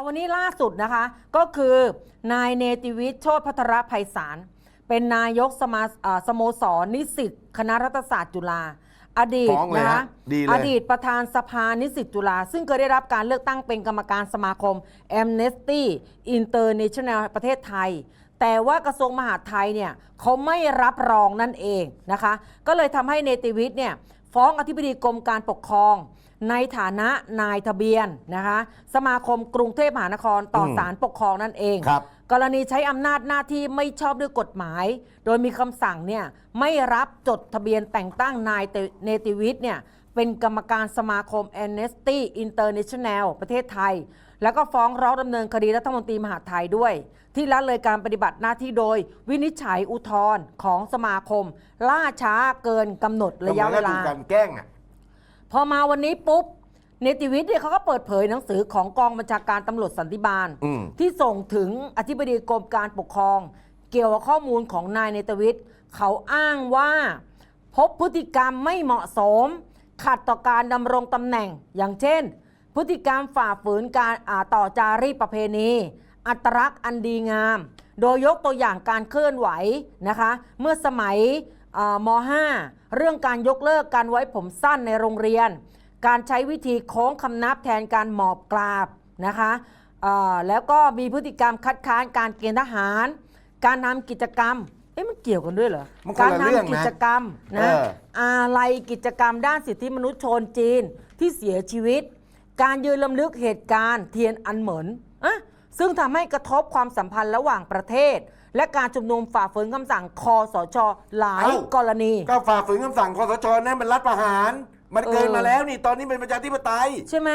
เอาวันนี้ล่าสุดนะคะ ก็คือนายเนติวิทย์โชติพัทรภัยสาร เป็นนายกสมาเอ่อสโมสรนิสิตคณะรัฐศาสตร์จุฬาอดีตฟ้องเลยนะฮะคะดีเลย อดีตประธานสภานิสิตจุฬาซึ่งเคยได้รับการเลือกตั้งเป็นกรรมการสมาคม Amnesty International ประเทศไทย แต่ว่ากระทรวงมหาดไทยเนี่ยเขาไม่รับรองนั่นเองนะคะ ก็เลยทำให้เนติวิทย์เนี่ยฟ้องอธิบดีกรมการปกครอง ในฐานะนายทะเบียนนะคะสมาคมกรุงเทพมหานครต่ออม ศาลปกครองนั่นเอง ครับ กรณีใช้อำนาจหน้าที่ไม่ชอบด้วยกฎหมาย โดยมีคำสั่งเนี่ยไม่รับจดทะเบียนแต่งตั้งนายเนติวิทย์เนี่ยเป็นกรรมการสมาคม Amnesty International ประเทศไทย แล้วก็ฟ้องร้องดำเนินคดีรัฐมนตรีมหาดไทยด้วย ที่ละเลยการปฏิบัติหน้าที่โดย วินิจฉัยอุทธรณ์ของสมาคม ล่าช้าเกินกำหนดระยะเวก็หมือนลากับถูกกลันแกล้งอะ พอมาวันนี้ปุ๊บเนติวิทย์เนี่ยเขาก็เปิดเผยหนังสือของกองบัญชาการตำรวจสันติบาล อืม ที่ส่งถึงอธิบดีกรมการปกครอง เกี่ยวกับข้อมูลของนายเนติวิทย์เขาอ้างว่า พบพฤติกรรมไม่เหมาะสม ขัดต่อการดำรงตำแหน่ง อย่างเช่น พฤติกรรมฝ่าฝืนการอ่าต่อจารีตประเพณี อัตลักษณ์อันดีงาม โดยยกตัวอย่างการเคลื่อนไหวนะคะ เมื่อสมัยอ่า ม .5 เรื่องการยกเลิกการไว้ผมสั้นในโรงเรียน การใช้วิธีโค้งคำนับแทนการหมอบกราบนะคะเอ่อแล้วก็มีพฤติกรรมคัดค้านการเกณฑ์ทหาร การทำกิจกรรมเอ๊ะมันเกี่ยวกันด้วยเหรอมันคนการละเรื่องทำนะกิจกรรมเอนะออะไรกิจกรรมด้านสิทธิมนุษยชนจีนที่เสียชีวิต การยืนลำลึกเหตุการณ์เทียนอันเหมินอะซึ่งทำให้กระทบความสัมพันธ์ระหว่างประเทศ และการชุมนุมฝ่าฝืนคำสั่งคอสชหลายเอ้า กรณี ก็ฝ่าฝืนคำสั่งคอสชนั่นมันรัฐประหาร มันเกินเออ มาแล้วนี่ตอนนี้เป็นประชาธิปไตย ใช่ไหม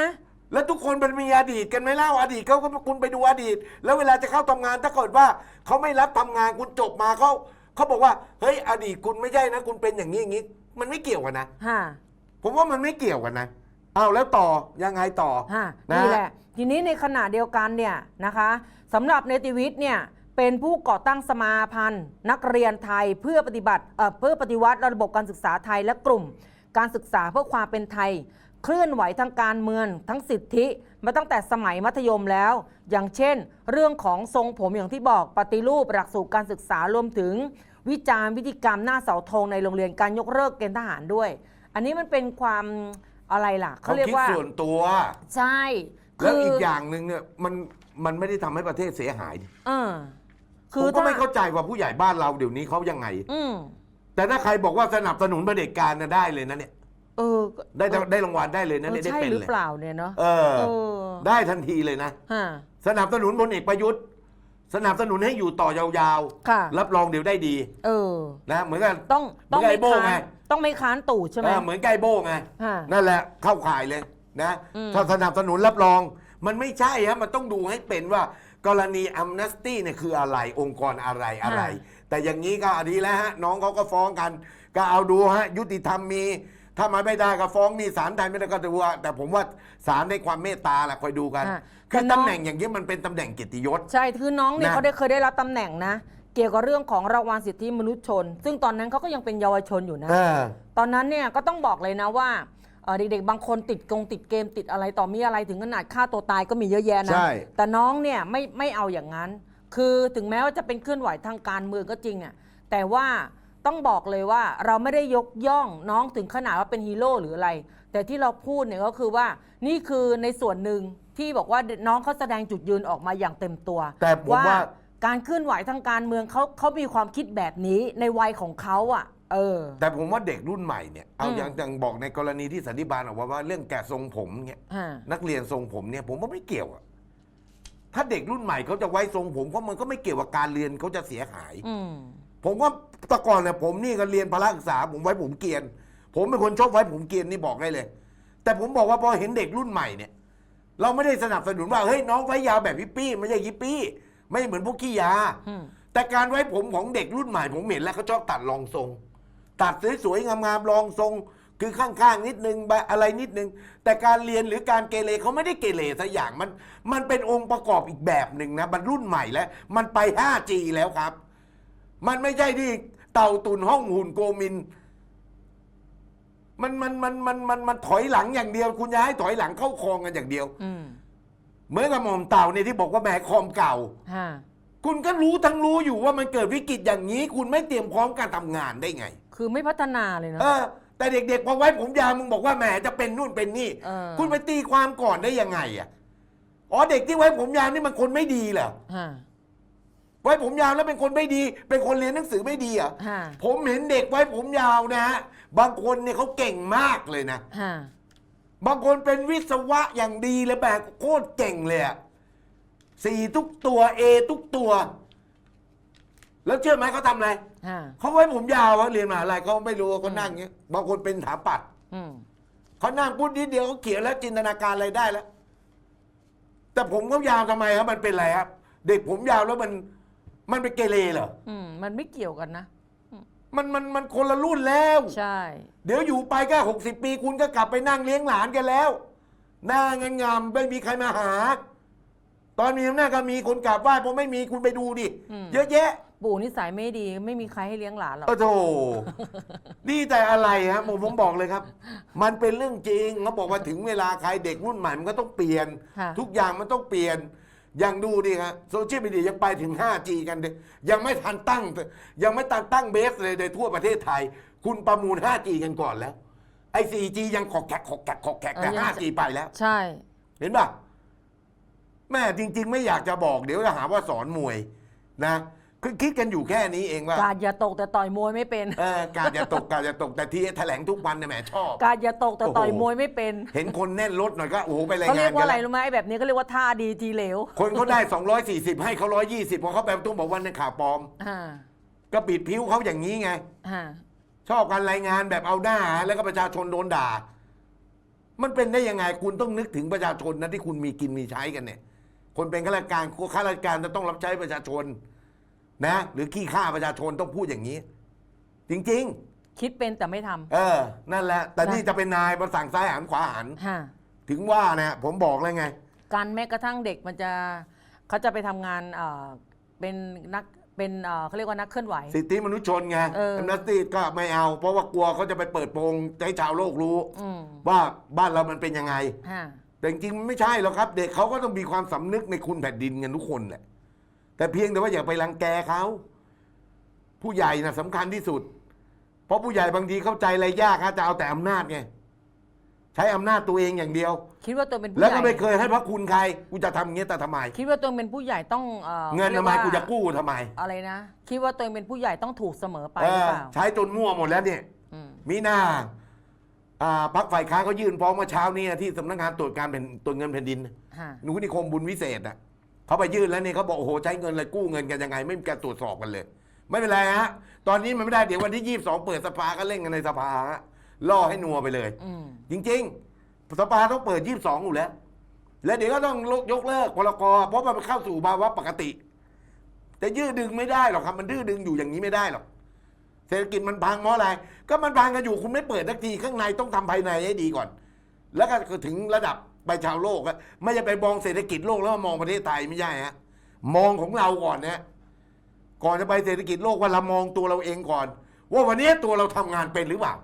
แล้วทุกคนมันมีอดีตกันไหมเล่าอดีตเขาก็คุณไปดูอดีต แล้วเวลาจะเข้าทำงานถ้าเกิดว่าเขาไม่รับทำงานคุณจบมาเขาเขาบอกว่าเฮ้ยอดีตคุณไม่ใช่นะ คุณเป็นอย่างนี้อย่างนี้ มันไม่เกี่ยวกันนะ ฮะผมว่ามันไม่เกี่ยวกันนะเอาแล้วต่อยังไงต่อฮะนะนี่แหละ ทีนี้ในขณะเดียวกันเนี่ยนะคะสำหรับเนติวิทย์เนี่ย เป็นผู้ก่อตั้งสมาพันธ์ นักเรียนไทยเพื่อปฏิบัติเอ่อเพื่อปฏิวัติระบบการศึกษาไทยและกลุ่ม การศึกษาเพื่อความเป็นไทย เคลื่อนไหวทางการเมืองทั้งสิทธิมาตั้งแต่สมัยมัธยมแล้ว อย่างเช่น เรื่องของทรงผมอย่างที่บอกปฏิรูปหลักสูตรการศึกษารวมถึง วิจารณ์วิธีกรรมหน้าเสาธงในโรงเรียนการยกเลิกเกณฑ์ทหารด้วย อันนี้มันเป็นความอะไรล่ะเขาเขาเรียคิกดว่าส่วนตัวใช่แล้วอีกอย่างหนึ่งเนี่ยมันมันไม่ได้ทำให้ประเทศเสียหายดิเออ ผคือมก็ถ้าไม่เข้าใจว่าผู้ใหญ่บ้านเราเดี๋ยวนี้เขายังไง อืมแต่ถ้าใครบอกว่าสนับสนุนเผด็จการนะได้เลยนะเนี่ยเออก็ได้เออได้รางวัลได้เลยนะเออเนี่ยได้ใช่เป็นหรือเลยเปล่าเนี่ยเนาะเออ เออได้ทันทีเลยนะ ฮะ สนับสนุนพลเอกประยุทธ์ สนับสนุนให้อยู่ต่อยาวค่ะๆรับรองเดี๋ยวได้ดีเออ นะเหมือนกัน ต้องต้องเหมือนไม่ไอ้โบ้ค้านไง ต้องไม่ค้านตู่ใช่ไหมเออเหมือนไกโบไง ฮะ นั่นแหละเข้าข่ายเลยนะอืม ถ้าสนับสนุนรับรอง มันไม่ใช่ฮะมันต้องดูให้เป็นว่า กรณีอัมนัสตี้เนี่ยคืออะไรองค์กรอะไรอะไร แต่อย่างนี้ก็อันนี้แล้วฮะน้องเขาก็ฟ้องกัน ก็เอาดูฮะยุติธรรมมี ถ้ามันไม่ได้ก็ฟ้องนี่ศาลไทยไม่ได้ก็ดูว่า แต่ผมว่าศาลในความเมตตาแหละคอยดูกันฮะคือแต่น้อง ตำแหน่งอย่างนี้มันเป็นตำแหน่งเกียรติยศ ใช่คือน้องเนี่ยนะ เขาได้เคยได้รับตำแหน่งนะ เกี่ยวกับเรื่องของรางวัลสิทธิมนุษยชน ซึ่งตอนนั้นเขาก็ยังเป็นเยาวชนอยู่นะ เออ ตอนนั้นเนี่ยก็ต้องบอกเลยนะว่า เอ่อเด็กๆบางคนติดกงติดเกมติดอะไรต่อมีอะไรถึงขนาดฆ่าตัวตายก็มีเยอะแยะนะ ใช่ แต่น้องเนี่ยไม่ไม่เอาอย่างนั้น คือถึงแม้ว่าจะเป็นเคลื่อนไหวทางการเมืองก็จริงอะแต่ว่าต้องบอกเลยว่าเราไม่ได้ยกย่องน้องถึงขนาดว่าเป็นฮีโร่หรืออะไร แต่ที่เราพูดเนี่ยก็คือว่านี่คือในส่วนหนึ่งที่บอกว่าน้องเขาแสดงจุดยืนออกมาอย่างเต็มตัว แต่ผมว่า การเคลื่อนไหวทางการเมืองเขาเขามีความคิดแบบนี้ในวัยของเขาอะ เออ แต่ผมว่าเด็กรุ่นใหม่เนี่ยเอาอืมอย่างอย่างบอกในกรณีที่สันติบาลออกมาว่าเรื่องแกะทรงผมเนี่ยฮะ นักเรียนทรงผมเนี่ยผมว่าไม่เกี่ยวอะถ้าเด็กรุ่นใหม่เขาจะไว้ทรงผมก็มันก็ไม่เกี่ยวกับการเรียนเขาจะเสียหาย อืม ผมว่าแตะก่อนเนี่ยผมนี่ก็เรียนพละศึกษา ผมไว้ผมเกรียน ผมเป็นคนชอบไว้ผมเกรียนนี่บอกได้เลย แต่ผมบอกว่าพอเห็นเด็กรุ่นใหม่เนี่ย เราไม่ได้สนับสนุนว่าเฮ้ยน้องไว้ยาวแบบฮิปปี้ไม่ใช่ฮิปปี้ ไม่เหมือนพวกขี้ยา อืม แต่การไว้ผมของเด็กรุ่นใหม่ผมเห็นแล้วเขาชอบตัดรองทรง ตัดสวยๆงามๆรองทรง คือข้างๆนิดนึงใบอะไรนิดนึง แต่การเรียนหรือการเกเรเขาไม่ได้เกเรสักอย่างมัน มันเป็นองค์ประกอบอีกแบบหนึ่งนะมันรุ่นใหม่แล้ว มันไป 5G แล้วครับ มันไม่ใช่ที่เต่าตุนห้องหุ่นโกมินมันมันมันมันมันมันถอยหลังอย่างเดียว คุณจะให้ถอยหลังเข้าคลองกันอย่างเดียวอืมเหมือนกับหม่อมเต่าเนี่ยที่บอกว่าแหมคอมเก่า ฮะ คุณก็รู้ทั้งรู้อยู่ว่ามันเกิดวิกฤตอย่างนี้ คุณไม่เตรียมพร้อมการทำงานได้ไง คือไม่พัฒนาเลยเนาะเออ แต่เด็กๆพอไว้ผมยาวมึงบอกว่าแหมจะเป็นนู่นเป็นนี่ เออ คุณไปตีความก่อนได้ยังไงอะอ๋อเด็กที่ไว้ผมยาวนี่มันคนไม่ดีเหรอฮะไว้ผมยาวแล้วเป็นคนไม่ดี เป็นคนเรียนหนังสือไม่ดีเหรอะฮะผมเห็นเด็กไว้ผมยาวนะฮะบางคนเนี่ยเขาเก่งมากเลยนะ ฮะบางคนเป็นวิศวะอย่างดีเลยแบบโคตรเก่งเลยอะสี่ทุกตัวเอทุกตัว แล้วเชื่อไหมเขาทำอะไร ฮะเขาไว้ผมยาวอะเรียนมหาอะไรเขาไม่รู้เขานั่งอย่างเงี้ยบางคนเป็นถาปัดอืมเขานั่งพูดนิดเดียวเขาเขียนแล้วจินตนาการอะไรได้แล้ว แต่ผมเขายาวทำไมครับมันเป็นอะไรครับ เด็กผมยาวแล้วมันมันเป็นเกเรเหรออืมมันไม่เกี่ยวกันนะ มันมันมันคนละรุ่นแล้ว ใช่ เดี๋ยวอยู่ไปก็หกสิบปีคุณก็กลับไปนั่งเลี้ยงหลานกันแล้ว หน้างงามไม่มีใครมาหา ตอนมีอำนาจก็มีคนกราบไหว้พอไม่มีคุณไปดูดิเยอะแยะ ปู่นิสัยไม่ดีไม่มีใครให้เลี้ยงหลานหรอก โอ้โธ่นี่แต่อะไรฮะผมผมบอกเลยครับ มันเป็นเรื่องจริงเขาบอกว่าถึงเวลาใครเด็กรุ่นใหม่มันก็ต้องเปลี่ยน ค่ะ ทุกอย่างมันต้องเปลี่ยน อย่างดูดิครับโซเชียลมีเดียยังไปถึง 5G กันเลยยังไม่ทันตั้ง ยังไม่ตันตั้งเบสเลยในทั่วประเทศไทย คุณประมูล 5G กันก่อนแล้ว ไอ้ 4G ยังขอกแขกขอกแขกขอกแขกแต่เออยัง 5G ไปแล้ว ใช่ เห็นป่ะแม่จริง ๆ ไม่อยากจะบอกเดี๋ยวจะหาว่าสอนมวยนะ คือคิดกันอยู่แค่นี้เองว่า การอย่าตกแต่ต่อยมวยไม่เป็น เออการจะตกการจะตกแต่ที่แถลงทุกวันเนี่ยแหมชอบ การอย่าตกแต่ต่อยโอ้โหมวยไม่เป็นเห็นคนแน่นรถหน่อยก็โอ้โหไปรายเขางาเรียนกว่ากันอะไรแล้วรู้ไหมไอ้แบบนี้ก็เรียกว่าท่าดีทีเหลวคนเขาได้ 240 ให้เขา120พอเขาแบบต้องบอกว่าในนข่าวปลอม อ่าก็ปิดผิวเขาอย่างนี้ไง อ่าชอบการรายงานแบบเอาหน้าแล้วก็ประชาชนโดนด่า มันเป็นได้ยังไงคุณต้องนึกถึงประชาชนนะที่คุณมีกินมีใช้กันเนี่ย คนเป็นข้าราชการข้าราชการจะต้องรับใช้ประชาชน นะ หรือขี้ข้าประชาชนต้องพูดอย่างนี้ จริง คิดเป็นแต่ไม่ทำ ๆ เออ นั่นแหละ แต่นี่นะจะเป็นนายมาสั่งซ้ายหันขวาหัน ฮะถึงว่านะผมบอกแล้วไง การแม้กระทั่งเด็กมันจะเขาจะไปทำงานเอ่อเป็นนักเป็นเอ่อเขาเรียกว่านักเคลื่อนไหว สิทธิมนุษยชนไงเออแอมเนสตี้ก็ไม่เอา เพราะว่ากลัวเขาจะไปเปิดโปงให้ชาวโลกรู้ อืมว่าบ้านเรามันเป็นยังไง ฮะแต่จริงๆมันไม่ใช่หรอกครับ เด็กเขาก็ต้องมีความสำนึกในคุณแผ่นดินกันทุกคนแหละ แต่เพียงแต่ว่าอย่าไปรังแกเขาผู้ใหญ่น่ะสำคัญที่สุด เพราะผู้ใหญ่บางทีเข้าใจอะไรยากฮะจะเอาแต่อำนาจไงใช้อำนาจตัวเองอย่างเดียว คิดว่าตัวเป็นผู้แล้วใหก็ญ่ไม่เคยให้พระคุณใครกูจะทำอย่างเงี้ยแต่ทำไม คิดว่าตัวเองเป็นผู้ใหญ่ต้องอ่อเงินทำไมขารีกูยว่าจะกู้ทำไม อะไรนะคิดว่าตัวเองเป็นผู้ใหญ่ต้องถูกเสมอไปเอหรืออเปล่าใช้จนมั่วหมดแล้วเนี่ยอืมมีหน้าอ่าพักฝ่ายค้านเขายื่นฟ้องเมื่อเช้านี้ที่สำนักงานตรวจการแผ่นตรวจเงินแผ่นดินฮะหนูนิคมบุญวิเศษอะ เขาไปยื่นแล้วเนี่ยเขาบอกโอ้โหใช้เงินเลยกู้เงินกันยังไง ไม่มีการตรวจสอบกันเลย ไม่เป็นไรฮะตอนนี้มันไม่ได้เดี๋ยววันที่ยี่สองเปิดสภาก็เล่นกันในสภาฮะล่อให้นัวไปเลย อืม จริงๆ สภาต้องเปิดยี่สองอยู่แล้ว แล้วเดี๋ยวก็ต้องยกเลิกพลกรเพราะมันเข้าสู่ภาวะปกติ แต่ยืดดึงไม่ได้หรอกครับ มันดื้อดึงอยู่อย่างนี้ไม่ได้หรอก เศรษฐกิจมันพังเพราะอะไร ก็มันพังกันอยู่คุณไม่เปิดสักทีข้างในต้องทำภายในให้ดีก่อน แล้วก็ถึงระดับ ไปชาวโลกอะไม่จะไปมองเศรษฐกิจโลกแล้วมามองประเทศไทยไม่ใช่ฮะมองของเราก่อนนะก่อนจะไปเศรษฐกิจโลกว่าเรามองตัวเราเองก่อน ว่าวันนี้ตัวเราทำงานเป็นหรือเปล่า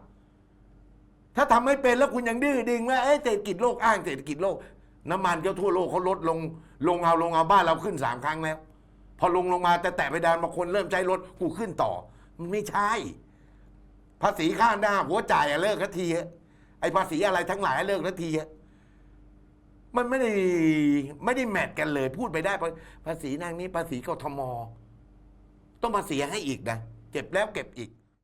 ถ้าทำไม่เป็นแล้วคุณยังดื้อดึงว่าเอ้เศรษฐกิจโลกอ้างเศรษฐกิจโลก น้ำมันก็ทั่วโลกเขาลดลงลงเอาลงเอาบ้านเราขึ้นสามครั้งแล้ว พอลงลงมาแต่แตะไปดานบางคนเริ่มใช้รถกูขึ้นต่อ มันไม่ใช่ ภาษีข้างหน้าหัวจ่ายอะเลิกทันทีไอ้ภาษีอะไรทั้งหลายอะเลิกทันทีอะ มันไม่ได้ไม่ได้แมทกันเลย พูดไปได้เพราะภาษีนางนี้ภาษีกทม ต้องมาเสียให้อีกนะเก็บแล้วเก็บอีก